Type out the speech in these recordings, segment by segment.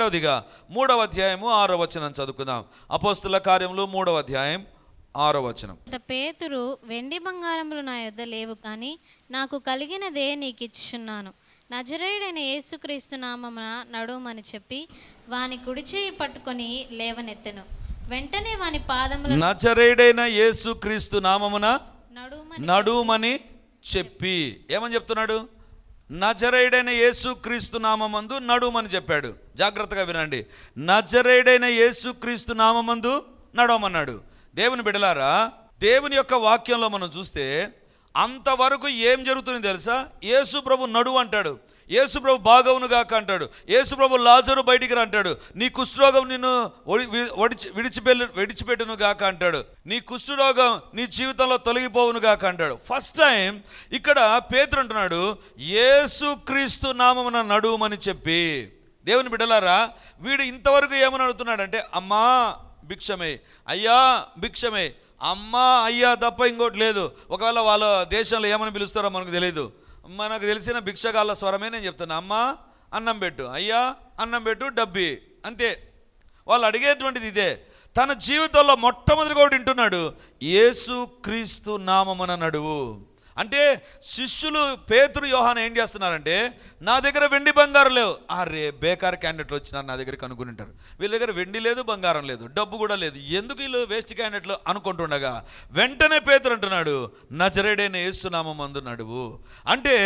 రెండవదిగా మూడవ అధ్యాయము ఆరో వచనం చదువుకుందాం. అపోస్తుల కార్యములు మూడవ అధ్యాయం ఆరో వచనం. పేతురు వెండి బంగారములు నా యొద్ద లేవు కానీ నాకు కలిగినదే నీకు ఇచ్చుచున్నాను నజరేయుడైన యేసుక్రీస్తు నామమున నడుమని చెప్పి వాని కుడి చేయి పట్టుకొని లేవనెత్తెను. వెంటనే వాని పాదముల నచరేడైన యేసు క్రీస్తు నామమున నడుమని చెప్పి. ఏమని చెప్తున్నాడు? నజరేయుడైన యేసు క్రీస్తు నామమందు నడుమని చెప్పాడు. జాగ్రత్తగా వినండి. నజరేయుడైన యేసు క్రీస్తు నడవమన్నాడు. దేవుని బిడలారా దేవుని యొక్క వాక్యంలో మనం చూస్తే అంతవరకు ఏం జరుగుతుంది తెలుసా? యేసు ప్రభు నడువు అంటాడు యేసు ప్రభు బాగవును గాక అంటాడు. యేసుప్రభు లాజరు బయటికి రా అంటాడు. నీ కుష్ఠరోగం నిన్ను ఒడి- ఒడిచి విడిచిపెళ్ళు విడిచిపెట్టును గాక అంటాడు. నీ కుష్ఠరోగం నీ జీవితంలో తొలగిపోవును గాక అంటాడు. ఫస్ట్ టైం ఇక్కడ పేతురు అంటున్నాడు యేసుక్రీస్తు నామమున నడుమని చెప్పి. దేవుని బిడ్డలారా వీడు ఇంతవరకు ఏమని అడుగుతున్నాడంటే అమ్మా భిక్షమే. అయ్యా భిక్షమే. అమ్మా అయ్యా తప్ప ఇంకోటి లేదు. ఒకవేళ వాళ్ళ దేశంలో ఏమని పిలుస్తారో మనకు తెలియదు మనకు తెలిసిన భిక్షగాళ్ళ స్వరమే నేను చెప్తున్నా. అమ్మా అన్నం పెట్టు. అయ్యా అన్నం పెట్టు డబ్బి. అంతే. వాళ్ళు అడిగేటువంటిది ఇదే. తన జీవితంలో మొట్టమొదటిగా ఒకటి వింటున్నాడు యేసు క్రీస్తు నామమున నడువు అంటే శిష్యులు పేతురు యోహాన్ ఏం చేస్తున్నారంటే నా దగ్గర వెండి బంగారం లేవు. అరే బేకార్ క్యాండిడేట్లు వచ్చినారు నా దగ్గర అనుకుని ఉంటారు. వీళ్ళ దగ్గర వెండి లేదు బంగారం లేదు డబ్బు కూడా లేదు. ఎందుకు వీళ్ళు వేస్ట్ క్యాండిడేట్లు అనుకుంటుండగా వెంటనే పేతురు అంటున్నాడు నజరేడైన యేసునామం మందు నడువు. అంటే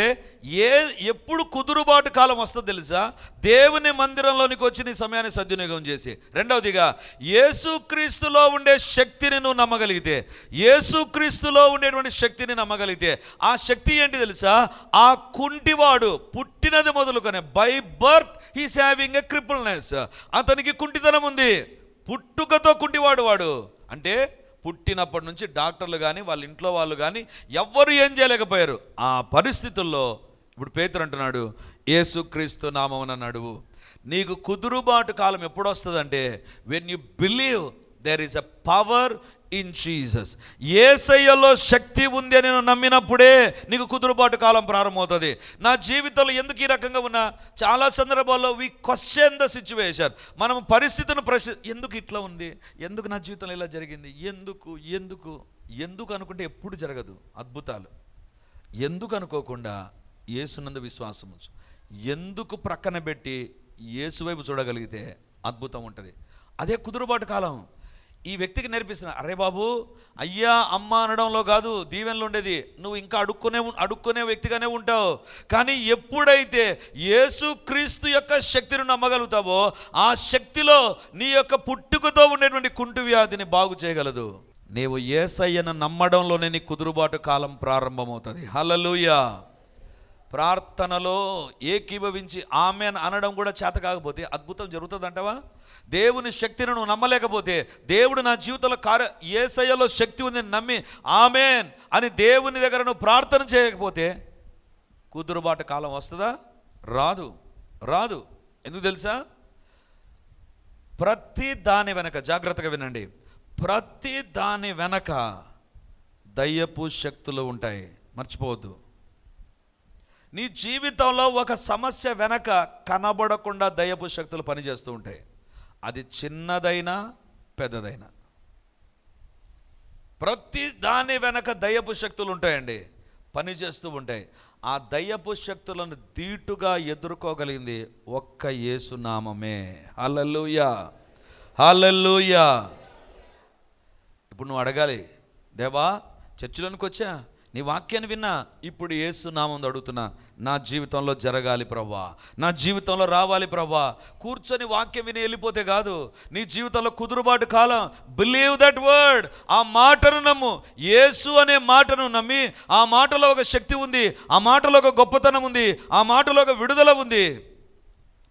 ఏ ఎప్పుడు కుదురుబాటు కాలం వస్తుందో తెలుసా? దేవుని మందిరంలోనికి వచ్చి నీ సమయాన్ని సద్వినియోగం చేసి. రెండవదిగా యేసుక్రీస్తులో ఉండే శక్తిని నువ్వు నమ్మగలిగితే యేసుక్రీస్తులో ఉండేటువంటి శక్తిని నమ్మగలిగితే ఆ శక్తి ఏంటి తెలుసా? ఆ కుంటివాడు పుట్టినది మొదలుకొని by birth he's having a crippleness అతనికి కుంటితనం ఉంది. పుట్టుకతో కుంటివాడు వాడు. అంటే పుట్టినప్పటి నుంచి డాక్టర్లు కానీ వాళ్ళ ఇంట్లో వాళ్ళు కానీ ఎవ్వరు ఏం చేయలేకపోయారు. ఆ పరిస్థితుల్లో ఇప్పుడు పేతురు అంటున్నాడు ఏసుక్రీస్తు నామమున నడువు. నీకు కుదురుబాటు కాలం ఎప్పుడు వస్తుందంటే when you believe there is a power in Jesus ఏసయ్యలో శక్తి ఉంది అని నేను నమ్మినప్పుడే నీకు కుదురుబాటు కాలం ప్రారంభమవుతుంది. నా జీవితంలో ఎందుకు ఈ రకంగా ఉన్నా? చాలా సందర్భాల్లో వి క్వశ్చన్ ద సిచ్యువేషన్ మనం పరిస్థితిని ప్రశ్న ఎందుకు ఇట్లా ఉంది? ఎందుకు నా జీవితంలో ఇలా జరిగింది? ఎందుకు? ఎందుకు? ఎందుకు అనుకుంటే ఎప్పుడు జరగదు. అద్భుతాలు. ఎందుకు అనుకోకుండా ఏసునందు విశ్వాసం ఎందుకు ప్రక్కన పెట్టి యేసు వైపు చూడగలిగితే అద్భుతం ఉంటుంది. అదే కుదురుబాటు కాలం. ఈ వ్యక్తికి నేర్పిస్తున్న అరే బాబు అయ్యా అమ్మ అనడంలో కాదు దీవెనలు ఉండేది. నువ్వు ఇంకా అడుక్కునే అడుక్కునే వ్యక్తిగానే ఉంటావు. కానీ ఎప్పుడైతే యేసు క్రీస్తు యొక్క శక్తిని నమ్మగలుగుతావో ఆ శక్తిలో నీ యొక్క పుట్టుకతో ఉండేటువంటి కుంటు వ్యాధిని బాగు చేయగలదు. నీవు ఏసయ్యను నమ్మడంలోనే నీ కుదురుబాటు కాలం ప్రారంభమవుతుంది. హలలుయా ప్రార్థనలో ఏకీభవించి ఆమె అనడం కూడా చేత కాకపోతే అద్భుతం జరుగుతుందంటవా? దేవుని శక్తిని నువ్వు నమ్మలేకపోతే దేవుడు నా జీవితంలో కార్య ఏసయ్యలో శక్తి ఉందని నమ్మి ఆమెన్ అని దేవుని దగ్గర నువ్వు ప్రార్థన చేయకపోతే కుదురుబాటు కాలం వస్తుందా? రాదు. రాదు. ఎందుకు తెలుసా? ప్రతి దాని వెనక జాగ్రత్తగా వినండి. ప్రతి దాని వెనక దయ్యపు శక్తులు ఉంటాయి. మర్చిపోవద్దు. నీ జీవితంలో ఒక సమస్య వెనక కనబడకుండా దయపు శక్తులు పనిచేస్తూ ఉంటాయి అది చిన్నదైనా పెద్దదైనా. ప్రతి దాని వెనక దయ్యపు శక్తులు ఉంటాయండి పనిచేస్తూ ఉంటాయి. ఆ దయ్యపు శక్తులను దీటుగా ఎదుర్కోగలిగింది ఒక్క యేసునామమే హల్లెలూయా! హల్లెలూయా! ఇప్పుడు నువ్వు అడగాలి దేవా చర్చిలోనికి వచ్చా? నీ వాక్యాన్ని విన్నా ఇప్పుడు ఏసునామం అడుగుతున్నా నా జీవితంలో జరగాలి ప్రవ్వా నా జీవితంలో రావాలి ప్రవ్వా కూర్చొని వాక్యం విని వెళ్ళిపోతే కాదు నీ జీవితంలో కుదురుబాటు కాలం. బిలీవ్ దట్ వర్డ్ ఆ మాటను నమ్ము. యేసు అనే మాటను నమ్మి ఆ మాటలో ఒక శక్తి ఉంది ఆ మాటలో ఒక గొప్పతనం ఉంది ఆ మాటలో ఒక విడుదల ఉంది.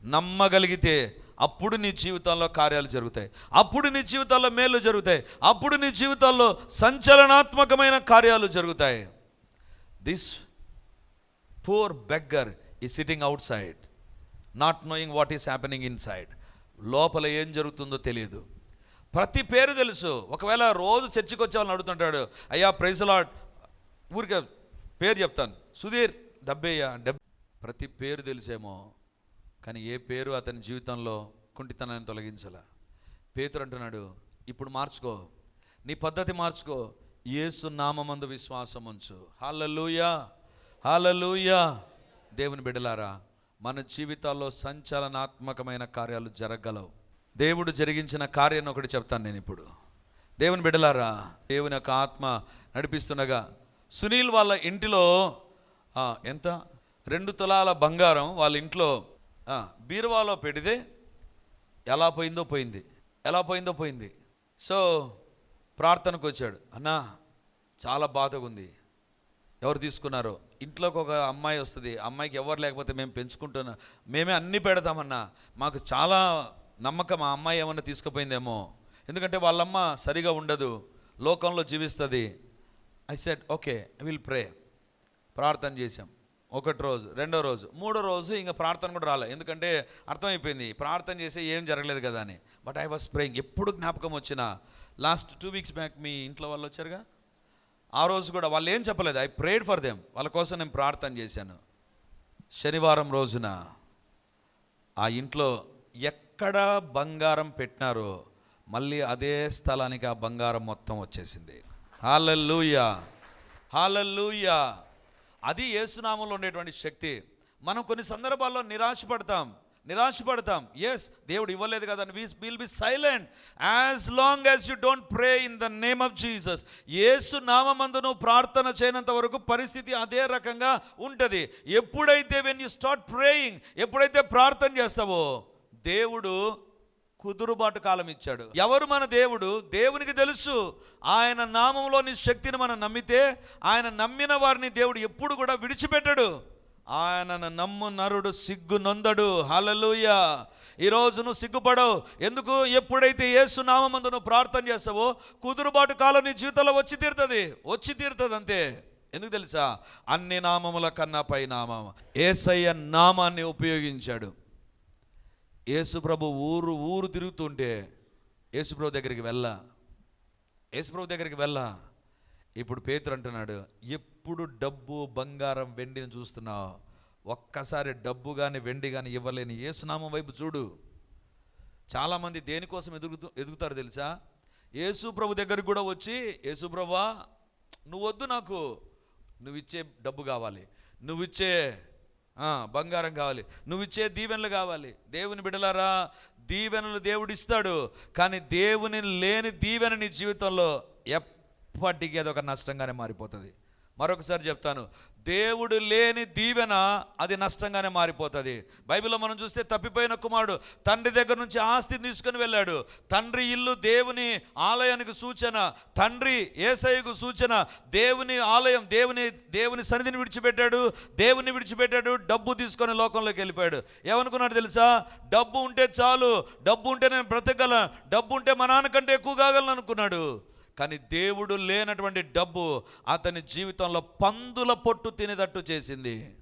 నమ్మగలిగితే అప్పుడు నీ జీవితంలో కార్యాలు జరుగుతాయి. అప్పుడు నీ జీవితంలో మేలు జరుగుతాయి. అప్పుడు నీ జీవితాల్లో సంచలనాత్మకమైన కార్యాలు జరుగుతాయి. దిస్ పూర్ బెగ్గర్ ఈ sitting outside not knowing what is happening inside లోపల ఏం జరుగుతుందో తెలియదు. ప్రతి పేరు తెలుసు. ఒకవేళ రోజు చర్చికి వచ్చే వాళ్ళని అడుగుతుంటాడు అయ్యా ప్రైజ్లాడ్ ఊరికే పేరు చెప్తాను. సుధీర్ డబ్బేయ్యా డెబ్ ప్రతి పేరు తెలుసేమో కానీ ఏ పేరు అతని జీవితంలో కుంటితనాన్ని తొలగించాల. పేతురు అంటున్నాడు ఇప్పుడు మార్చుకో. నీ పద్ధతి మార్చుకో. యేసు నామందు విశ్వాసం ఉంచు హాలలుయా హాలలూయ దేవుని బిడలారా మన జీవితాల్లో సంచలనాత్మకమైన కార్యాలు జరగలవు దేవుడు జరిగించిన కార్యాన్ని ఒకటి చెప్తాను నేను ఇప్పుడు. దేవుని బిడలారా దేవుని యొక్క ఆత్మ నడిపిస్తుండగా సునీల్ వాళ్ళ ఇంటిలో ఎంత? రెండు తులాల బంగారం వాళ్ళ ఇంట్లో బీరువాలో పెడితే ఎలా పోయిందో పోయింది. ఎలా పోయిందో పోయింది. సో ప్రార్థనకు వచ్చాడు. అన్నా చాలా బాధగా ఉంది. ఎవరు తీసుకున్నారో? ఇంట్లోకి ఒక అమ్మాయి వస్తుంది. అమ్మాయికి ఎవరు లేకపోతే మేము పెంచుకుంటున్నా మేమే అన్ని పెడతామన్నా. మాకు చాలా నమ్మకం ఆ అమ్మాయి ఏమన్నా తీసుకుపోయిందేమో. ఎందుకంటే వాళ్ళమ్మ సరిగా ఉండదు. లోకంలో జీవిస్తుంది. I said okay will pray ప్రార్థన చేశాం. ఒకటి రోజు రెండో రోజు మూడో రోజు ఇంకా ప్రార్థన కూడా రాలే. ఎందుకంటే అర్థమైపోయింది ప్రార్థన చేస్తే ఏం జరగలేదు కదా అని. బట్ ఐ వాస్ ప్రేయింగ్ ఎప్పుడు జ్ఞాపకం వచ్చినా లాస్ట్ టూ వీక్స్ బ్యాక్ మీ ఇంట్లో వాళ్ళు వచ్చారుగా? ఆ రోజు కూడా వాళ్ళు ఏం చెప్పలేదు. ఐ ప్రేడ్ ఫర్ దెమ్ వాళ్ళ కోసం నేను ప్రార్థన చేశాను. శనివారం రోజున ఆ ఇంట్లో ఎక్కడ బంగారం పెట్టినారో మళ్ళీ అదే స్థలానికి ఆ బంగారం మొత్తం వచ్చేసింది. హాలల్లూయా హాలల్లూయా అది ఏసునామంలో ఉండేటువంటి శక్తి. మనం కొన్ని సందర్భాల్లో నిరాశపడతాం. నిరాశపడతాం. ఎస్ దేవుడు ఇవ్వలేదు కదా అని. Will be silent as long as you don't pray in the name of Jesus Yesu నామందు నువ్వు ప్రార్థన చేయనంత వరకు పరిస్థితి అదే రకంగా ఉంటుంది. ఎప్పుడైతే వెన్ యూ స్టార్ట్ ప్రేయింగ్ ఎప్పుడైతే ప్రార్థన చేస్తావో దేవుడు కుదురుబాటు కాలం ఇచ్చాడు. ఎవరు మన దేవుడు? దేవునికి తెలుసు. ఆయన నామంలోని శక్తిని మనం నమ్మితే ఆయన నమ్మిన వారిని దేవుడు ఎప్పుడు కూడా విడిచిపెట్టడు. ఆయనను నమ్ము నరుడు సిగ్గు నొందడు. హలలుయ ఈరోజు నువ్వు సిగ్గుపడవు. ఎందుకు? ఎప్పుడైతే యేసు నామందు నువ్వు ప్రార్థన చేస్తావో కుదురుబాటు కాలం నీ జీవితంలో వచ్చి తీరుతుంది. వచ్చి తీరుతుంది అంతే. ఎందుకు తెలుసా? అన్ని నామముల కన్నా పై నామం. ఏసయ్య నామాన్ని ఉపయోగించాడు. యేసుప్రభు ఊరు ఊరు తిరుగుతుంటే యేసుప్రభు దగ్గరికి వెళ్ళా. యేసుప్రభు దగ్గరికి వెళ్ళా. ఇప్పుడు పేతురు అంటున్నాడు ఎప్పుడు డబ్బు బంగారం వెండిని చూస్తున్నావు? ఒక్కసారి డబ్బు కానీ వెండి కానీ ఇవ్వలేని ఏసునామం వైపు చూడు. చాలామంది దేనికోసం ఎదుగుతూ ఎదుగుతారు తెలుసా? యేసు ప్రభు దగ్గరికి కూడా వచ్చి యేసు ప్రభా నువ్వు వద్దు నాకు. నువ్వు ఇచ్చే డబ్బు కావాలి. నువ్వు ఇచ్చే బంగారం కావాలి. నువ్వు ఇచ్చే దీవెనలు కావాలి. దేవుని బిడలారా దీవెనలు దేవుడు ఇస్తాడు. కానీ దేవుని లేని దీవెన నీ జీవితంలో ఎప్పటికీ అదొక నష్టంగానే మారిపోతుంది. మరొకసారి చెప్తాను దేవుడు లేని దీవెన అది నష్టంగానే మారిపోతుంది. బైబిల్లో మనం చూస్తే తప్పిపోయిన కుమారుడు తండ్రి దగ్గర నుంచి ఆస్తిని తీసుకొని వెళ్ళాడు. తండ్రి ఇల్లు దేవుని ఆలయానికి సూచన తండ్రి ఏసయ్యకు సూచన దేవుని ఆలయం దేవుని దేవుని సన్నిధిని విడిచిపెట్టాడు దేవుని విడిచిపెట్టాడు డబ్బు తీసుకొని లోకంలోకి వెళ్ళిపోయాడు. ఏమనుకున్నాడు తెలుసా? డబ్బు ఉంటే చాలు డబ్బు ఉంటే నేను బ్రతకగలను డబ్బు ఉంటే మా నాన్నకంటే ఎక్కువ కాగలను అనుకున్నాడు. కానీ దేవుడు లేనటువంటి డబ్బు అతని జీవితంలో పందుల పొట్టు తినేటట్టు చేసింది.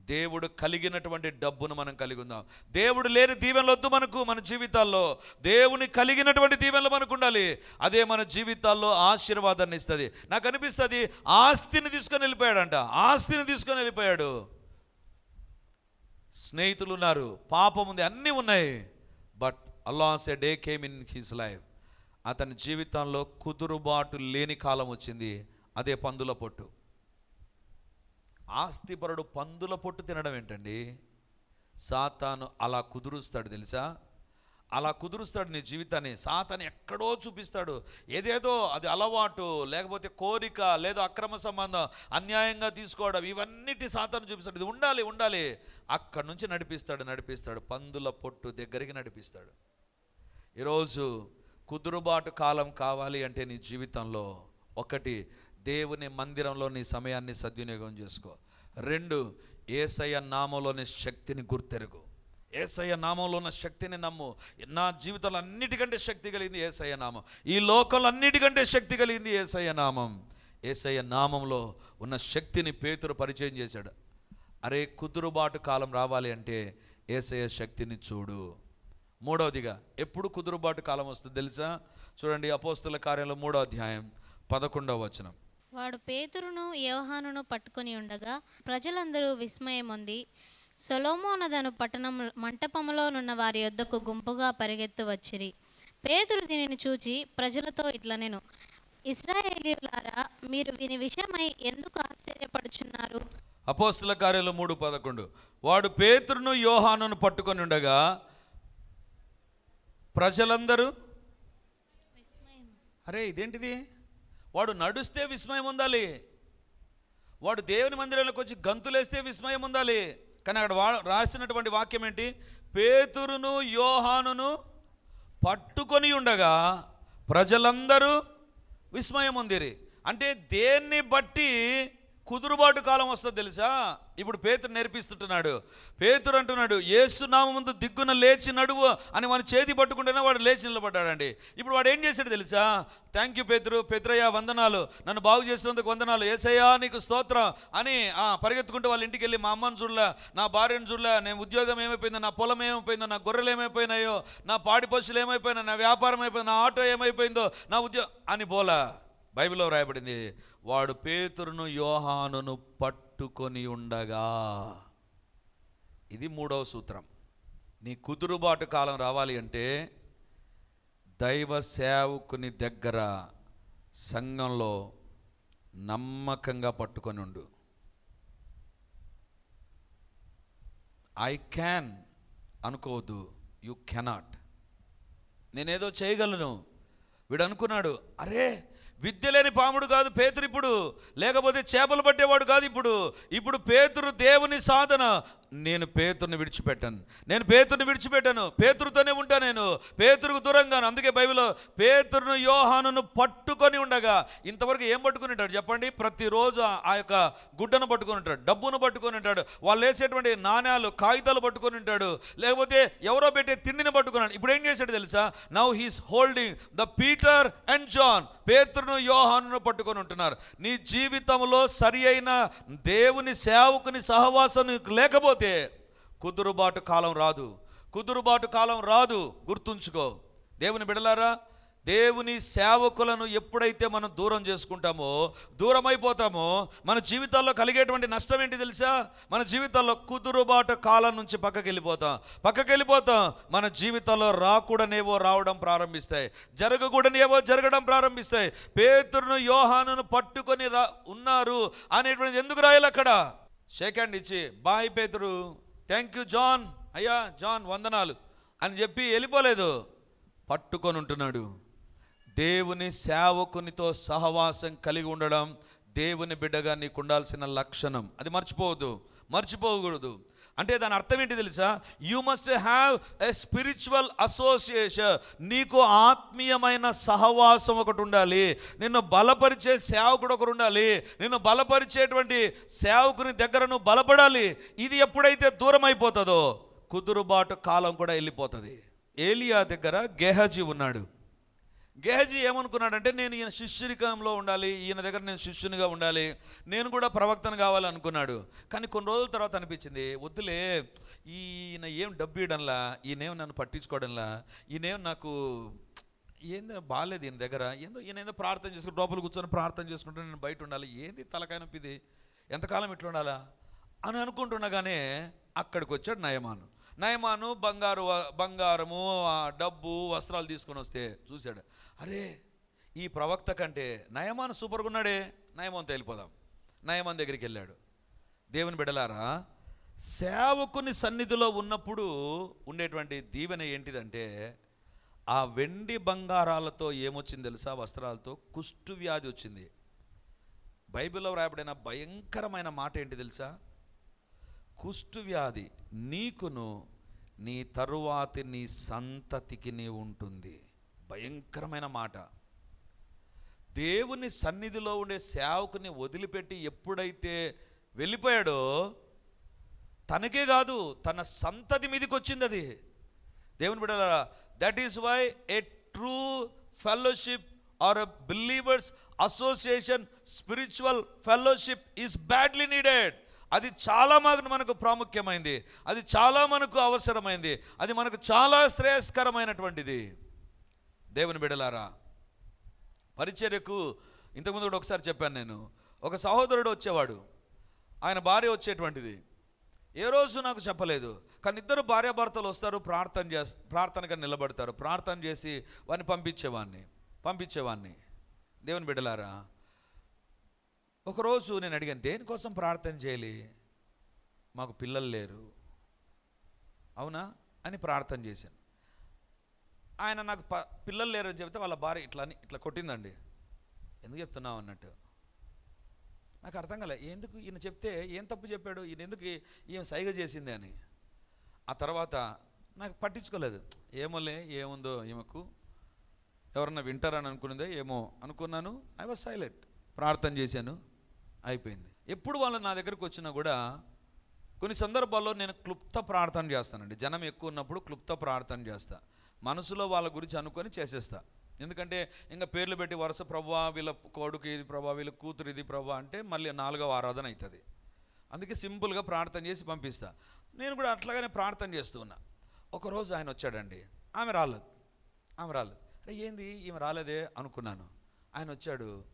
దేవుడు కలిగినటువంటి డబ్బును మనం కలిగి ఉందాం. దేవుడు లేని దీవెనలు వద్దు మనకు మన జీవితాల్లో. దేవుని కలిగినటువంటి దీవెనలు మనకు ఉండాలి. అదే మన జీవితాల్లో ఆశీర్వాదాన్ని ఇస్తుంది. నాకు అనిపిస్తుంది ఆస్తిని తీసుకొని వెళ్ళిపోయాడంట. ఆస్తిని తీసుకొని వెళ్ళిపోయాడు. స్నేహితులు ఉన్నారు పాపం ఉంది అన్నీ ఉన్నాయి. But alas a day came in his life అతని జీవితంలో కుదురుబాటు లేని కాలం వచ్చింది. అదే పందుల పొట్టు. ఆస్తిపరుడు పందుల పొట్టు తినడం ఏంటండి? సాతాను అలా కుదురుస్తాడు తెలుసా? అలా కుదురుస్తాడు నీ జీవితాన్ని. సాతాను ఎక్కడో చూపిస్తాడు. ఏదేదో అది అలవాటు లేకపోతే కోరిక లేదా అక్రమ సంబంధం అన్యాయంగా తీసుకోవడం ఇవన్నిటి సాతాను చూపిస్తాడు. ఇది ఉండాలి ఉండాలి. అక్కడి నుంచి నడిపిస్తాడు నడిపిస్తాడు. పందుల పొట్టు దగ్గరికి నడిపిస్తాడు. ఈరోజు కుదురుబాటు కాలం కావాలి అంటే నీ జీవితంలో ఒకటి దేవుని మందిరంలో నీ సమయాన్ని సద్వినియోగం చేసుకో. రెండు ఏసయ్య నామంలోని శక్తిని గుర్తెరుగు. ఏసయ్య నామంలో ఉన్న శక్తిని నమ్ము. నా జీవితంలో అన్నిటికంటే శక్తి కలిగింది ఏసయ్య నామం. ఈ లోకంలో అన్నిటికంటే శక్తి కలిగింది ఏసయ్య నామం. ఏసయ్య నామంలో ఉన్న శక్తిని పేతురు పరిచయం చేశాడు. అరే కుదురుబాటు కాలం రావాలి అంటే ఏసయ్య శక్తిని చూడు. మూడవదిగా ఎప్పుడు కుదురుబాటు కాలం వస్తుంది తెలుసా? చూడండి అపోస్తుల కార్యంలో మూడో అధ్యాయం పదకొండవ వచనం. వాడు పేతురును యోహానును పట్టుకొని ఉండగా ప్రజలందరూ విస్మయమొంది సొలోమోనదను పట్టణం మంటపములోనున్న వారి యొద్దకు గుంపుగా పరిగెత్తు వచ్చిరి. పేతురు దీనిని చూచి ప్రజలతో ఇట్లనెను ఇస్రాయేలీయులారా మీరు విని విషయమై ఎందుకు ఆశ్చర్యపడుచున్నారు? అపోస్తుల కార్యాలు మూడు పదకొండు. వాడు పేతురును యోహానును పట్టుకొని ఉండగా ప్రజలందరూ? అరే ఇదేంటిది? వాడు నడుస్తే విస్మయం ఉండాలి. వాడు దేవుని మందిరంలోకి వచ్చి గంతులేస్తే విస్మయం ఉండాలి. కానీ అక్కడ వా రాసినటువంటి వాక్యం ఏంటి? పేతురును యోహానును పట్టుకొని ఉండగా ప్రజలందరూ విస్మయం ఉందిరి. అంటే దేన్ని బట్టి కుదురుబాటు కాలం వస్తుంది తెలుసా? ఇప్పుడు పేతురు నేర్పిస్తుంటున్నాడు. పేతురు అంటున్నాడు ఏసునామ ముందు దిగ్గున లేచి నడువు అని వాని చేతి పట్టుకుంటేనే వాడు లేచి నిలబడ్డాడండి. ఇప్పుడు వాడు ఏం చేశాడు తెలుసా? థ్యాంక్ యూ పేతురు పేతురయ్య వందనాలు. నన్ను బాగు చేసినందుకు వందనాలు. ఏసయ్యా నీకు స్తోత్రం అని ఆ, పరిగెత్తుకుంటూ వాళ్ళ ఇంటికి వెళ్ళి మా అమ్మని చూడలే నా భార్యను చూడలే నేను ఉద్యోగం ఏమైపోయిందో నా పొలం ఏమైపోయిందో నా గొర్రెలు ఏమైపోయినాయో నా పాడి పశువులు ఏమైపోయినా నా వ్యాపారం అయిపోయింది నా ఆటో ఏమైపోయిందో నా ఉద్యోగం అని బోల బైబిల్లో రాయబడింది వాడు పేతురును యోహానును పట్టు పట్టుకొని ఉండగా. ఇది మూడవ సూత్రం. నీ కుదురుబాటు కాలం రావాలి అంటే దైవ సేవకుని దగ్గర సంఘంలో నమ్మకంగా పట్టుకొని ఉండు. ఐ క్యాన్ అనుకోవద్దు. You cannot. నేనేదో చేయగలను. వీడు అనుకున్నాడు అరే విద్య లేని పాముడు కాదు పేతురు ఇప్పుడు. లేకపోతే చేపలు పట్టేవాడు కాదు ఇప్పుడు. ఇప్పుడు పేతురు దేవుని సాధన. నేను పేతుని విడిచిపెట్టాను. నేను పేతుని విడిచిపెట్టాను. పేతురుతోనే ఉంటా నేను. పేతురుకు దూరంగాను. అందుకే బైబిల్లో పేతురును యోహానును పట్టుకొని ఉండగా ఇంతవరకు ఏం పట్టుకుని ఉంటాడు చెప్పండి? ప్రతిరోజు ఆ- యొక్క గుడ్డను పట్టుకొని ఉంటాడు డబ్బును పట్టుకొని ఉంటాడు వాళ్ళు వేసేటువంటి నాణ్యాలు కాగితాలు పట్టుకొని ఉంటాడు లేకపోతే ఎవరో పెట్టే తిండిని పట్టుకున్నాడు ఇప్పుడు ఏం చేశాడు తెలుసా? Now he's holding the Peter and John పేతురును యోహానును పట్టుకొని ఉంటున్నారు. నీ జీవితంలో సరి అయిన దేవుని సేవకుని సహవాసం లేకపోతే లేకపోతే కుదురుబాటు కాలం రాదు. కుదురుబాటు కాలం రాదు. గుర్తుంచుకో. దేవుని బిడలారా దేవుని సేవకులను ఎప్పుడైతే మనం దూరం చేసుకుంటామో దూరం అయిపోతామో మన జీవితాల్లో కలిగేటువంటి నష్టం ఏంటి తెలుసా? మన జీవితాల్లో కుదురుబాటు కాలం నుంచి పక్కకి వెళ్ళిపోతాం పక్కకి వెళ్ళిపోతాం మన జీవితాల్లో రాకూడనేవో రావడం ప్రారంభిస్తాయి. జరగకూడనేవో జరగడం ప్రారంభిస్తాయి. పేతురును యోహానును పట్టుకొని రా ఉన్నారు అనేటువంటిది ఎందుకు రాయాలి అక్కడ షేక్ హ్యాండ్ ఇచ్చి బాయ్ పేతురు థ్యాంక్ యూ జాన్ అయ్యా జాన్ వందనాలు. అని చెప్పి వెళ్ళిపోలేదు. పట్టుకొని ఉంటున్నాడు. దేవుని సేవకునితో సహవాసం కలిగి ఉండడం దేవుని బిడ్డగా నీకు ఉండాల్సిన లక్షణం. అది మర్చిపోవద్దు. మర్చిపోకూడదు. అంటే దాని అర్థం ఏంటి తెలుసా? You must have a spiritual association నీకు ఆత్మీయమైన సహవాసం ఒకటి ఉండాలి. నిన్ను బలపరిచే సేవకుడు ఒకరు ఉండాలి. నిన్ను బలపరిచేటువంటి సేవకుని దగ్గర నువ్వు బలపడాలి. ఇది ఎప్పుడైతే దూరం అయిపోతుందో కుదురుబాటు కాలం కూడా వెళ్ళిపోతుంది. ఏలియా దగ్గర గేహజీ ఉన్నాడు. గేహజీ ఏమనుకున్నాడంటే నేను ఈయన శిష్యునికంలో ఉండాలి ఈయన దగ్గర నేను శిష్యునిగా ఉండాలి నేను కూడా ప్రవక్తను కావాలనుకున్నాడు. కానీ కొన్ని రోజుల తర్వాత అనిపించింది వద్దులే ఈయన ఏం డబ్బు ఇవ్వడంలా ఈయనేం నన్ను పట్టించుకోవడంలా ఈయనేం నాకు ఏందో బాగాలేదు ఈయన దగ్గర ఏందో ఈయన ఏదో ప్రార్థన చేసుకుని లోపల కూర్చొని ప్రార్థన చేసుకుంటే నేను బయట ఉండాలి ఏంది తలకాయ నొప్పిది ఎంతకాలం ఇట్లా ఉండాలా? అని అనుకుంటుండగానే అక్కడికి వచ్చాడు నయమాను. నయమాను బంగారు బంగారము డబ్బు వస్త్రాలు తీసుకొని వస్తే చూశాడు. అరే ఈ ప్రవక్త కంటే నయమాన్ సూపర్గా ఉన్నాడే. నయమాన్ వెళ్ళిపోదాం నయమాన్ దగ్గరికి వెళ్ళాడు. దేవుని బిడలారా సేవకుని సన్నిధిలో ఉన్నప్పుడు ఉండేటువంటి దీవెన ఏంటిదంటే ఆ వెండి బంగారాలతో ఏమొచ్చింది తెలుసా? వస్త్రాలతో కుష్టు వ్యాధి వచ్చింది. బైబిల్లో వ్రాయబడిన భయంకరమైన మాట ఏంటి తెలుసా? కుష్టు వ్యాధి నీకును నీ తరువాతి నీ సంతతికిని ఉంటుంది. భయంకరమైన మాట. దేవుని సన్నిధిలో ఉండే సేవకుని వదిలిపెట్టి ఎప్పుడైతే వెళ్ళిపోయాడో తనకే కాదు తన సంతతి మీదకి వచ్చింది అది. దేవుని బిడ్డలారా that is why a true fellowship or a believers association spiritual fellowship is badly needed అది చాలా మనకు మనకు ప్రాముఖ్యమైంది. అది చాలా మనకు అవసరమైంది. అది మనకు చాలా శ్రేయస్కరమైనటువంటిది. దేవుని బిడలారా పరిచర్యకు ఇంతకుముందు కూడా ఒకసారి చెప్పాను నేను. ఒక సహోదరుడు వచ్చేవాడు. ఆయన భార్య వచ్చేటువంటిది. ఏ రోజు నాకు చెప్పలేదు. కానీ ఇద్దరు భార్యాభర్తలు వస్తారు ప్రార్థన చేస్ ప్రార్థనగా నిలబడతారు. ప్రార్థన చేసి వాడిని పంపించేవాడిని పంపించేవాడిని దేవుని బిడ్డలారా ఒకరోజు నేను అడిగాను దేనికోసం ప్రార్థన చేయాలి? మాకు పిల్లలు లేరు. అవునా? అని ప్రార్థన చేశాను. ఆయన నాకు ప పిల్లలు లేరని చెప్తే వాళ్ళ భార్య ఇట్లా అని ఇట్లా కొట్టిందండి. ఎందుకు చెప్తున్నావు అన్నట్టు? నాకు అర్థం కాలే. ఎందుకు ఈయన చెప్తే ఏం తప్పు చెప్పాడు? ఈయన ఎందుకు ఈమె సైగ చేసింది అని. ఆ తర్వాత నాకు పట్టించుకోలేదు. ఏమోలే ఏముందో ఈమెకు. ఎవరన్నా వింటారని అనుకున్నదే ఏమో అనుకున్నాను. ఐ వాజ్ సైలెంట్ ప్రార్థన చేశాను. అయిపోయింది. ఎప్పుడు వాళ్ళు నా దగ్గరకు వచ్చినా కూడా కొన్ని సందర్భాల్లో నేను క్లుప్త ప్రార్థన చేస్తానండి. జనం ఎక్కువ ఉన్నప్పుడు క్లుప్త ప్రార్థన చేస్తా. మనసులో వాళ్ళ గురించి అనుకొని చేసేస్తా. ఎందుకంటే ఇంకా పేర్లు పెట్టి వరుస ప్రభా వీళ్ళ కొడుకు ఇది ప్రభా వీళ్ళ కూతురు ఇది ప్రభా అంటే మళ్ళీ నాలుగవ ఆరాధన అవుతుంది అందుకే సింపుల్గా ప్రార్థన చేసి పంపిస్తా. నేను కూడా అట్లాగానే ప్రార్థన చేస్తూ ఉన్నా. ఒకరోజు ఆయన వచ్చాడండి. ఆమె రాలేదు. ఆమె రాలేదు. అరే ఏంది? ఈమె రాలేదే? అనుకున్నాను. ఆయన వచ్చాడు.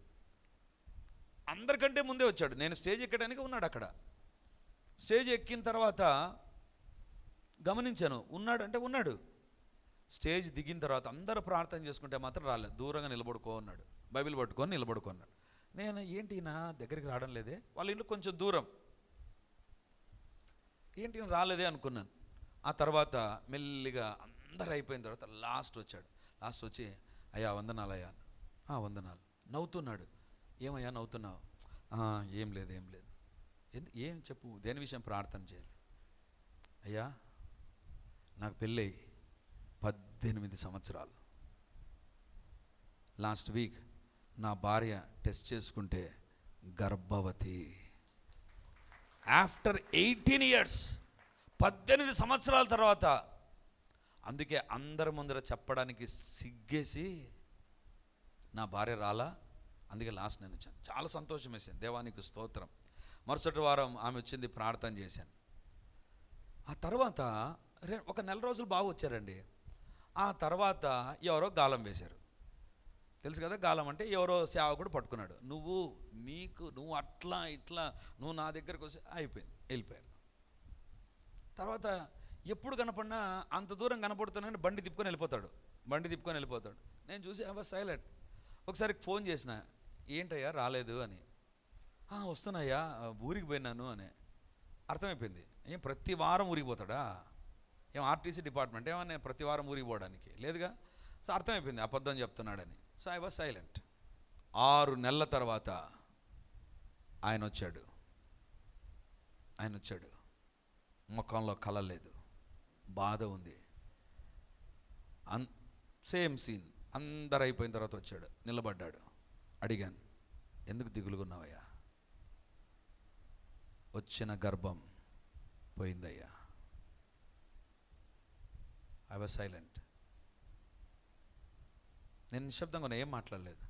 అందరికంటే ముందే వచ్చాడు. నేను స్టేజ్ ఎక్కడానికి ఉన్నాడు అక్కడ. స్టేజ్ ఎక్కిన తర్వాత గమనించాను. ఉన్నాడు అంటే ఉన్నాడు. స్టేజ్ దిగిన తర్వాత అందరూ ప్రార్థన చేసుకుంటే మాత్రం రాలేదు. దూరంగా నిలబడుకో అన్నాడు. బైబిల్ పట్టుకొని నిలబడుకున్నాడు నేను ఏంటి నా దగ్గరికి రావడం లేదే? వాళ్ళ ఇల్లు కొంచెం దూరం. ఏంటి రాలేదే అనుకున్నాను. ఆ తర్వాత మెల్లిగా అందరు అయిపోయిన తర్వాత లాస్ట్ వచ్చాడు. లాస్ట్ వచ్చి అయ్యా వందనాలు అయ్యా. "ఆ, వందనాలు. నవ్వుతున్నాడు. ఏమయ్యా నవ్వుతున్నావు? ఏం లేదు ఏం లేదు. ఎందు ఏం చెప్పు? దేని విషయం ప్రార్థన చేయాలి? అయ్యా నాకు పెళ్ళై పద్దెనిమిది సంవత్సరాలు. లాస్ట్ వీక్ నా భార్య టెస్ట్ చేసుకుంటే గర్భవతి. ఆఫ్టర్ ఎయిటీన్ ఇయర్స్ పద్దెనిమిది సంవత్సరాల తర్వాత అందుకే అందరి ముందర చెప్పడానికి సిగ్గేసి నా భార్య రాలా? అందుకే లాస్ట్ నేను వచ్చాను. చాలా సంతోషం వేసాను దేవానికి స్తోత్రం. మరుసటి వారం ఆమె వచ్చింది ప్రార్థన చేశాను. ఆ తర్వాత రే ఒక నెల రోజులు బాగా వచ్చారండి. ఆ తర్వాత ఎవరో గాలం వేశారు. తెలుసు కదా గాలం అంటే ఎవరో సేవకుడు పట్టుకున్నాడు. నువ్వు నీకు నువ్వు అట్లా ఇట్లా నువ్వు నా దగ్గరకు వస్తే అయిపోయింది వెళ్ళిపోయారు. తర్వాత ఎప్పుడు కనపడినా అంత దూరం కనపడుతున్నాను బండి తిప్పుకొని వెళ్ళిపోతాడు. బండి తిప్పుకొని వెళ్ళిపోతాడు. నేను చూసి అవ సైలెంట్. ఒకసారి ఫోన్ చేసిన ఏంటయ్యా రాలేదు అని. "ఆ, వస్తున్నాయ్యా ఊరికి పోయినాను అని. అర్థమైపోయింది. ఏం ప్రతి వారం ఊరికి పోతాడా? ఏం ఆర్టీసీ డిపార్ట్మెంట్ ఏమన్నా ప్రతి వారం ఊరికి పోవడానికి? లేదుగా? సో అర్థమైపోయింది అబద్ధం చెప్తున్నాడని. సో ఐ వాజ్ సైలెంట్ ఆరు నెలల తర్వాత ఆయన వచ్చాడు. ఆయన వచ్చాడు. ముఖంలో కలలేదు బాధ ఉంది. అన్ సేమ్ సీన్ అందరు అయిపోయిన తర్వాత వచ్చాడు. నిలబడ్డాడు. అడిగాను ఎందుకు దిగులుగున్నావయ్యా? వచ్చిన గర్భం పోయిందయ్యా. ఐ వాజ్ సైలెంట్ నేను నిశ్శబ్దంగా ఏం మాట్లాడలేదు.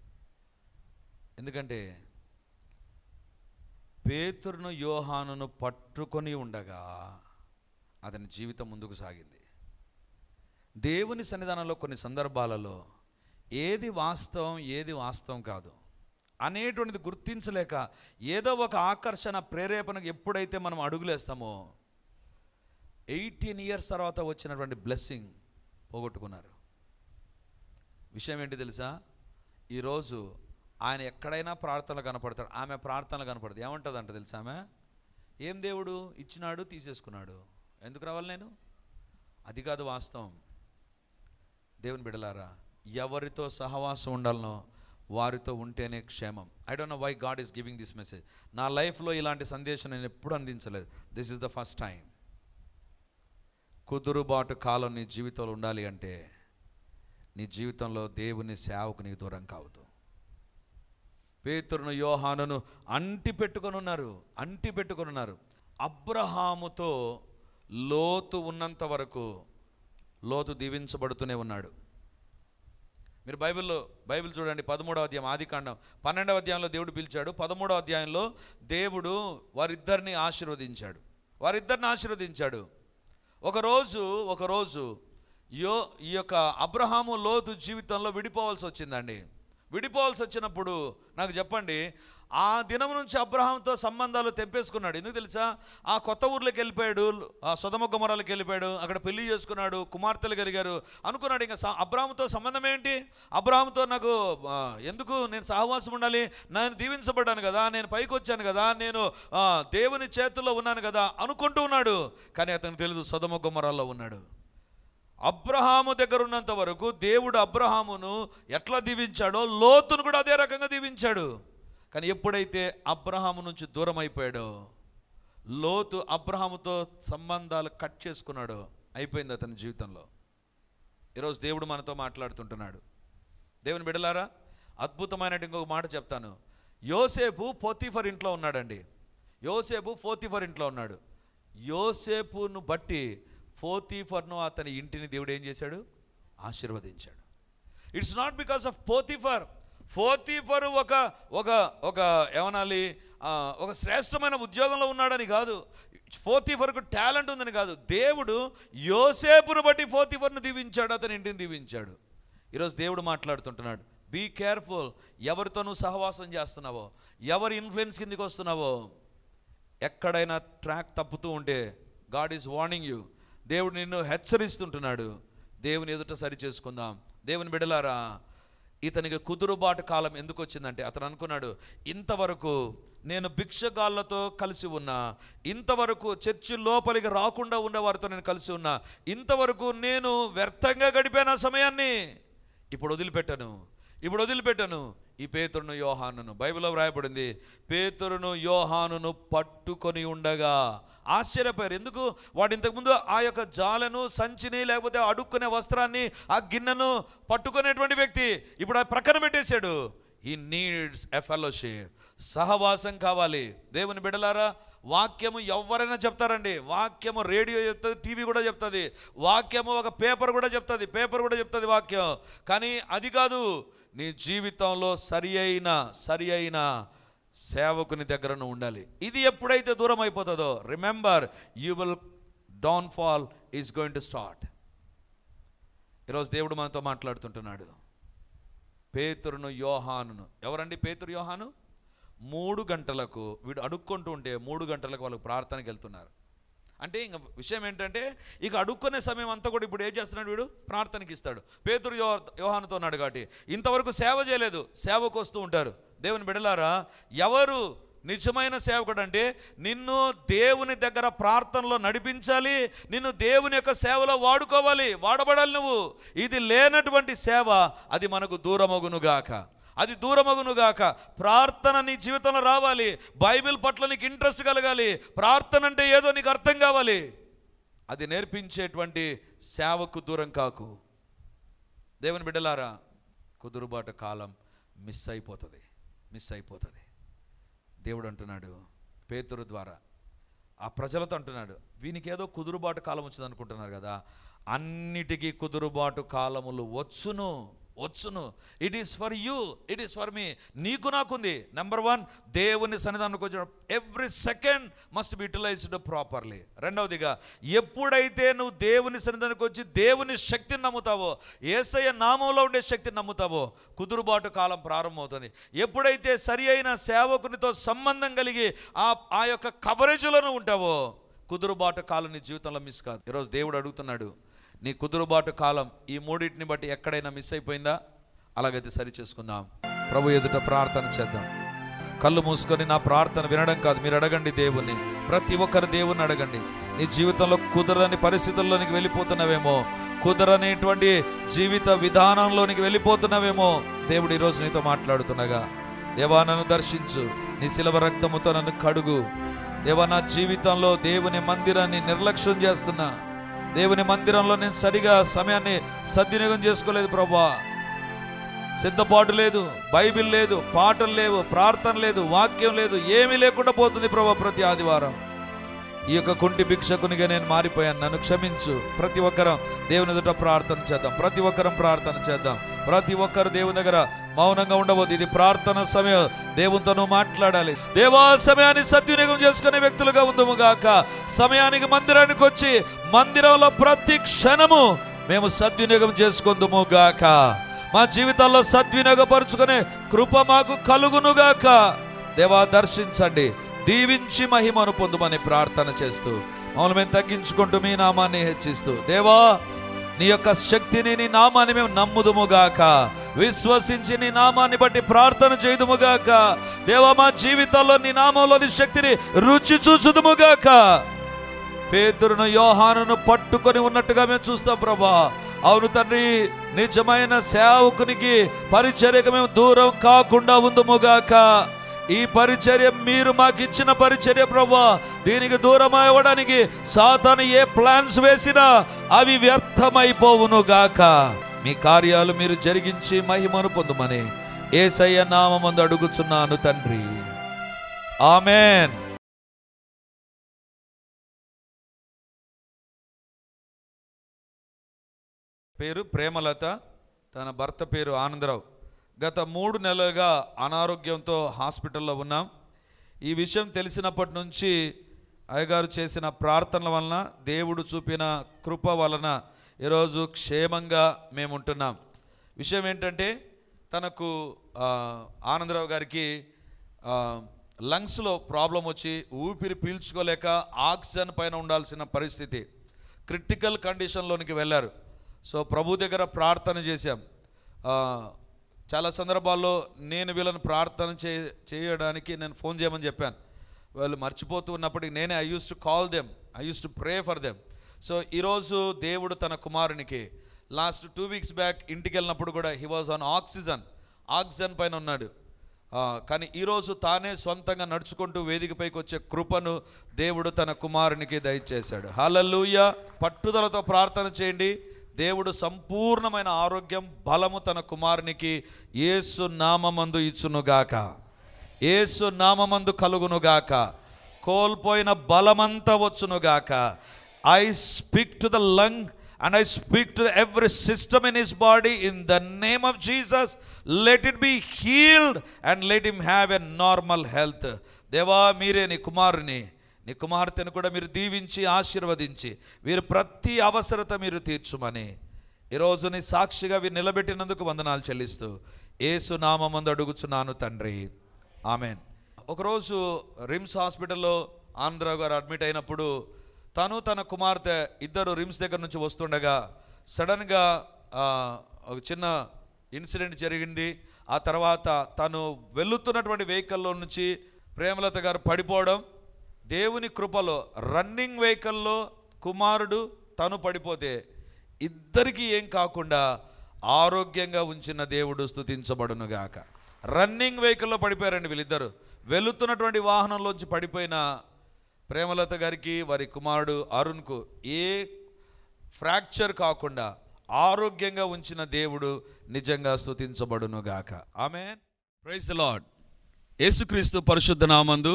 ఎందుకంటే పేతురును యోహానును పట్టుకొని ఉండగా అతని జీవితం ముందుకు సాగింది. దేవుని సన్నిధానంలో కొన్ని సందర్భాలలో ఏది వాస్తవం ఏది వాస్తవం కాదు. అనేటువంటిది గుర్తించలేక ఏదో ఒక ఆకర్షణ ప్రేరేపణకు ఎప్పుడైతే మనం అడుగులేస్తామో ఎయిటీన్ ఇయర్స్ తర్వాత వచ్చినటువంటి బ్లెస్సింగ్ పోగొట్టుకున్నారు. విషయం ఏంటి తెలుసా? ఈరోజు ఆయన ఎక్కడైనా ప్రార్థనలు కనపడతాడు ఆమె ప్రార్థనలు కనపడదు. ఏమంటుందంట తెలుసా ఆమె? ఏం దేవుడు? ఇచ్చినాడు తీసేసుకున్నాడు. ఎందుకు రావాలి నేను? అది కాదు వాస్తవం. దేవుని బిడలారా ఎవరితో సహవాసం ఉండాలనో వారితో ఉంటేనే క్షేమం. I don't know why God is giving this message నా లైఫ్లో ఇలాంటి సందేశం నేను ఎప్పుడు అందించలేదు. This is the first time కుదురుబాటు కాలం నీ జీవితంలో ఉండాలి అంటే నీ జీవితంలో దేవుని సేవకు నీకు దూరం కావద్దు. పేతురును యోహానును అంటి పెట్టుకొని ఉన్నారు అంటి పెట్టుకొని ఉన్నారు. అబ్రహాముతో లోతు ఉన్నంత వరకు లోతు దీవించబడుతూనే ఉన్నాడు. మీరు బైబిల్లో బైబిల్ చూడండి పదమూడవ అధ్యాయం ఆదికాండం పన్నెండవ అధ్యాయంలో దేవుడు పిలిచాడు పదమూడవ అధ్యాయంలో దేవుడు వారిద్దరిని ఆశీర్వదించాడు. వారిద్దరిని ఆశీర్వదించాడు. ఒకరోజు ఒకరోజు యో ఈ యొక్క అబ్రహాము లోతు జీవితంలో విడిపోవాల్సి వచ్చిందండి విడిపోవాల్సి వచ్చినప్పుడు నాకు చెప్పండి ఆ దినం నుంచి అబ్రహాంతో సంబంధాలు తెప్పేసుకున్నాడు ఎందుకు తెలుసా? ఆ కొత్త ఊర్లోకి వెళ్ళిపోయాడు ఆ సొదమ గుమరాలకు వెళ్ళిపోయాడు అక్కడ పెళ్ళి చేసుకున్నాడు కుమార్తెలు కలిగారు అనుకున్నాడు ఇంకా స- అబ్రహాంతో సంబంధం ఏంటి? అబ్రహాంతో నాకు ఎందుకు నేను సహవాసం ఉండాలి? నేను దీవించబడ్డాను కదా నేను పైకి వచ్చాను కదా నేను దేవుని చేతుల్లో ఉన్నాను కదా అనుకుంటూ ఉన్నాడు. కానీ అతనికి తెలియదు సొదమ గుమరాల్లో ఉన్నాడు. అబ్రహాము దగ్గర ఉన్నంత వరకు దేవుడు అబ్రహామును ఎట్లా దీవించాడో లోతును కూడా అదే రకంగా దీవించాడు. కానీ ఎప్పుడైతే అబ్రహాము నుంచి దూరం అయిపోయాడో లోతు అబ్రహాముతో సంబంధాలు కట్ చేసుకున్నాడో అయిపోయింది అతని జీవితంలో. ఈరోజు దేవుడు మనతో మాట్లాడుతుంటున్నాడు. దేవుని బిడలారా అద్భుతమైన ఇంకొక మాట చెప్తాను. యోసేపు పోతిఫర్ ఇంట్లో ఉన్నాడండి. యోసేపు ఫోతిఫర్ ఇంట్లో ఉన్నాడు. యోసేపును బట్టి ఫోతిఫర్ను అతని ఇంటిని దేవుడు ఏం చేశాడు? ఆశీర్వదించాడు. It's not because of Potiphar. Potiphar ఒక ఒక ఒక ఏమనాలి ఒక శ్రేష్టమైన ఉద్యోగంలో ఉన్నాడని కాదు. పోతిఫర్కు టాలెంట్ ఉందని కాదు. దేవుడు యోసేపును బట్టి పోతిఫర్ను దీవించాడు అతని ఇంటిని దీవించాడు. ఈరోజు దేవుడు మాట్లాడుతుంటున్నాడు. బీ కేర్ఫుల్ ఎవరితో నువ్వు సహవాసం చేస్తున్నావో ఎవరి ఇన్ఫ్లుయెన్స్ కిందకి వస్తున్నావో ఎక్కడైనా ట్రాక్ తప్పుతూ ఉంటే గాడ్ ఈజ్ వార్నింగ్ యూ దేవుడు నిన్ను హెచ్చరిస్తుంటున్నాడు. దేవుని ఎదుట సరి చేసుకుందాం. దేవుని బిడలారా ఇతనికి కుదురుబాటు కాలం ఎందుకు వచ్చిందంటే అతను అనుకున్నాడు ఇంతవరకు నేను భిక్షగాళ్ళతో కలిసి ఉన్నా ఇంతవరకు చర్చి లోపలికి రాకుండా ఉన్న వారితో నేను కలిసి ఉన్నా ఇంతవరకు నేను వ్యర్థంగా గడిపాను ఆ సమయాన్ని. ఇప్పుడు వదిలిపెట్టాను. ఇప్పుడు వదిలిపెట్టాను. ఈ పేతురును యోహానును. బైబిల్లో వ్రాయబడింది పేతురును యోహానును పట్టుకొని ఉండగా. ఆశ్చర్యపోయారు. ఎందుకు? వాడు ఇంతకుముందు ఆ యొక్క జాలను సంచిని లేకపోతే అడుక్కునే వస్త్రాన్ని ఆ గిన్నెను పట్టుకునేటువంటి వ్యక్తి ఇప్పుడు ఆ ప్రక్కన పెట్టేశాడు. ఈ నీడ్స్ ఎ ఫెలోషిప్ సహవాసం కావాలి. దేవుని బిడలారా వాక్యము ఎవరైనా చెప్తారండి. వాక్యము రేడియో చెప్తుంది టీవీ కూడా చెప్తుంది. వాక్యము ఒక పేపర్ కూడా చెప్తుంది పేపర్ కూడా చెప్తుంది వాక్యం. కానీ అది కాదు. నీ జీవితంలో సరి అయిన సరి అయిన సేవకుని దగ్గర నువ్వు ఉండాలి. ఇది ఎప్పుడైతే దూరం అయిపోతుందో remember you will downfall is going to start ఈరోజు దేవుడు మనతో మాట్లాడుతుంటున్నాడు. పేతురును యోహానును. ఎవరండి పేతురు యోహాను? మూడు గంటలకు వీడు అడుక్కుంటూ ఉంటే మూడు గంటలకు వాళ్ళు ప్రార్థనకి వెళ్తున్నారు. అంటే ఇంక విషయం ఏంటంటే ఇక అడుక్కునే సమయం అంతా కూడా ఇప్పుడు ఏం చేస్తున్నాడు వీడు? ప్రార్థనకి ఇస్తాడు. పేతురు యో యోహానుతో ఉన్నాడు కాబట్టి ఇంతవరకు సేవ చేయలేదు సేవకు వస్తూ ఉంటారు. దేవుని బిడలారా ఎవరు నిజమైన సేవకుడు అంటే నిన్ను దేవుని దగ్గర ప్రార్థనలో నడిపించాలి నిన్ను దేవుని యొక్క సేవలో వాడుకోవాలి వాడబడాలి నువ్వు. ఇది లేనటువంటి సేవ అది మనకు దూరమగునుగాక. అది దూరమగునుగాక ప్రార్థన నీ జీవితంలో రావాలి. బైబిల్ పట్ల నీకు ఇంట్రెస్ట్ కలగాలి. ప్రార్థన అంటే ఏదో నీకు అర్థం కావాలి. అది నేర్పించేటువంటి సేవకు దూరం కాకు. దేవుని బిడ్డలారా కుదురుబాటు కాలం మిస్ అయిపోతుంది. మిస్ అయిపోతుంది. దేవుడు అంటున్నాడు పేతురు ద్వారా. ఆ ప్రజలతో అంటున్నాడు వీనికి ఏదో కుదురుబాటు కాలం వచ్చింది అనుకుంటున్నారు కదా. అన్నిటికీ కుదురుబాటు కాలములు వచ్చును. వచ్చును. It is for you it is for me నీకు నాకుంది. నెంబర్ వన్ దేవుని సన్నిధానానికి వచ్చిన every second must be utilized properly రెండవదిగా ఎప్పుడైతే నువ్వు దేవుని సన్నిధానానికి వచ్చి దేవుని శక్తిని నమ్ముతావో ఏసయ్య నామంలో ఉండే శక్తిని నమ్ముతావో కుదురుబాటు కాలం ప్రారంభమవుతుంది. ఎప్పుడైతే సరి అయిన సేవకునితో సంబంధం కలిగి ఆ ఆ యొక్క కవరేజ్లోనూ ఉంటావో కుదురుబాటు కాలం నీ జీవితంలో మిస్ కాదు. ఈరోజు దేవుడు అడుగుతున్నాడు నీ కుదురుబాటు కాలం ఈ మూడింటిని బట్టి ఎక్కడైనా మిస్ అయిపోయిందా? అలాగైతే సరి చేసుకుందాం. ప్రభు ఎదుట ప్రార్థన చేద్దాం. కళ్ళు మూసుకొని నా ప్రార్థన వినడం కాదు మీరు అడగండి దేవుణ్ణి. ప్రతి ఒక్కరు దేవుణ్ణి అడగండి. నీ జీవితంలో కుదరని పరిస్థితుల్లోనికి వెళ్ళిపోతున్నావేమో కుదరనేటువంటి జీవిత విధానంలోనికి వెళ్ళిపోతున్నావేమో దేవుడు ఈరోజు నీతో మాట్లాడుతుండగా దేవా నన్ను దర్శించు నీ శిలవ రక్తముతో నన్ను కడుగు. దేవా నా జీవితంలో దేవుని మందిరాన్ని నిర్లక్ష్యం చేస్తున్నా. దేవుని మందిరంలో నేను సరిగా సమయాన్ని సద్వినియోగం చేసుకోలేదు ప్రభా. సిద్ధపాటు లేదు బైబిల్ లేదు పాటలు లేవు ప్రార్థన లేదు వాక్యం లేదు ఏమీ లేకుండా పోతుంది ప్రభా ప్రతి ఆదివారం. ఈ యొక్క కుంటి భిక్షకునిగా నేను మారిపోయాను. నన్ను క్షమించు. ప్రతి ఒక్కరం దేవుని ఎదుట ప్రార్థన చేద్దాం. ప్రతి ఒక్కరం ప్రార్థన చేద్దాం. ప్రతి ఒక్కరు దేవుని దగ్గర మౌనంగా ఉండవద్దు. ఇది ప్రార్థన సమయం. దేవునితోనూ మాట్లాడాలి. దేవా సమయాన్ని సద్వినియోగం చేసుకునే వ్యక్తులుగా ఉందము గాక. సమయానికి మందిరానికి వచ్చి మందిరంలో ప్రతి క్షణము మేము సద్వినియోగం చేసుకుందుము గాక. మా జీవితాల్లో సద్వినియోగపరుచుకునే కృప మాకు కలుగునుగాక దేవా దర్శించండి. దీవించి మహిమను పొందుమని ప్రార్థన చేస్తూ మమ్మల్ని మేము తగ్గించుకుంటూ మీ నామాన్ని హెచ్చిస్తూ దేవా నీ యొక్క శక్తిని నీ నామాన్ని మేము నమ్ముదుముగాక విశ్వసించి నీ నామాన్ని బట్టి ప్రార్థన చేయుదుముగాక దేవా మా జీవితాల్లో నీ నామంలోని శక్తిని రుచి చూచుదుముగాక పేతురును యోహానును పట్టుకొని ఉన్నట్టుగా మేము చూస్తాం ప్రభా. అవును తండ్రి నిజమైన సేవకునికి పరిచర్యకు మేము దూరం కాకుండా ఉందుముగాక ఈ పరిచర్య మీరు మాకు ఇచ్చిన పరిచర్య ప్రభా దీనికి దూరం అవ్వడానికి సాతాను ఏ ప్లాన్స్ వేసినా అవి వ్యర్థమైపోవును గాక మీ కార్యాలు మీరు జరిగించి మహిమను పొందుమని ఏసయ్య నామందు అడుగుచున్నాను తండ్రి. ఆమెన్. పేరు ప్రేమలత తన భర్త పేరు ఆనందరావు. గత మూడు నెలలుగా అనారోగ్యంతో హాస్పిటల్లో ఉన్నాం. ఈ విషయం తెలిసినప్పటి నుంచి అయ్యగారు చేసిన ప్రార్థనల వలన దేవుడు చూపిన కృప వలన ఈరోజు క్షేమంగా మేము ఉంటున్నాం విషయం ఏంటంటే తనకు ఆనందరావు గారికి లంగ్స్లో ప్రాబ్లం వచ్చి ఊపిరి పీల్చుకోలేక ఆక్సిజన్ పైన ఉండాల్సిన పరిస్థితి. క్రిటికల్ కండిషన్లోనికి వెళ్ళారు. సో ప్రభు దగ్గర ప్రార్థన చేశాం. చాలా సందర్భాల్లో నేను వీళ్ళని ప్రార్థన చే చేయడానికి నేను ఫోన్ చేయమని చెప్పాను. వాళ్ళు మర్చిపోతూ ఉన్నప్పటికీ నేనే I use to call them I use to pray for them so ఈరోజు దేవుడు తన కుమారునికి లాస్ట్ టూ వీక్స్ బ్యాక్ ఇంటికి వెళ్ళినప్పుడు కూడా he was on oxygen oxygen పైన ఉన్నాడు. కానీ ఈరోజు తానే సొంతంగా నడుచుకుంటూ వేదికపైకి వచ్చే కృపను దేవుడు తన కుమారునికి దయచేశాడు. హల్లెలూయ పట్టుదలతో ప్రార్థన చేయండి. దేవుడు సంపూర్ణమైన ఆరోగ్యం బలము తన కుమారునికి యేసు నామమందు ఇచ్చునుగాక. యేసు నామమందు కలుగునుగాక. కోల్పోయిన బలమంతా వచ్చునుగాక. I speak to the lung and I speak to every system in his body in the name of Jesus let it be healed and let him have a normal health దేవా మీరే నీ కుమారుని. నీ కుమార్తెను కూడా మీరు దీవించి ఆశీర్వదించి వీరు ప్రతి అవసరత మీరు తీర్చుమని ఈరోజు నీ సాక్షిగా వీరు నిలబెట్టినందుకు వందనాలు చెల్లిస్తూ ఏసు నామందు అడుగుచున్నాను తండ్రి. ఆమెన్. ఒకరోజు రిమ్స్ హాస్పిటల్లో ఆంధ్ర గారు అడ్మిట్ అయినప్పుడు తను తన కుమార్తె ఇద్దరు రిమ్స్ దగ్గర నుంచి వస్తుండగా సడన్గా ఒక చిన్న ఇన్సిడెంట్ జరిగింది. ఆ తర్వాత తను వెళుతున్నటువంటి వెహికల్లో నుంచి ప్రేమలత గారు పడిపోవడం దేవుని కృపలో రన్నింగ్ వెహికల్లో కుమారుడు తను పడిపోతే ఇద్దరికి ఏం కాకుండా ఆరోగ్యంగా ఉంచిన దేవుడు స్థుతించబడునుగాక రన్నింగ్ వెహికల్లో పడిపోయారండి వీళ్ళిద్దరు. వెళుతున్నటువంటి వాహనంలోంచి పడిపోయిన ప్రేమలత గారికి వారి కుమారుడు అరుణ్కు ఏ ఫ్రాక్చర్ కాకుండా ఆరోగ్యంగా ఉంచిన దేవుడు నిజంగా స్థుతించబడునుగాక ఆమె ప్రైజ్ లాడ్ యేసుక్రీస్తు పరిశుద్ధ నామందు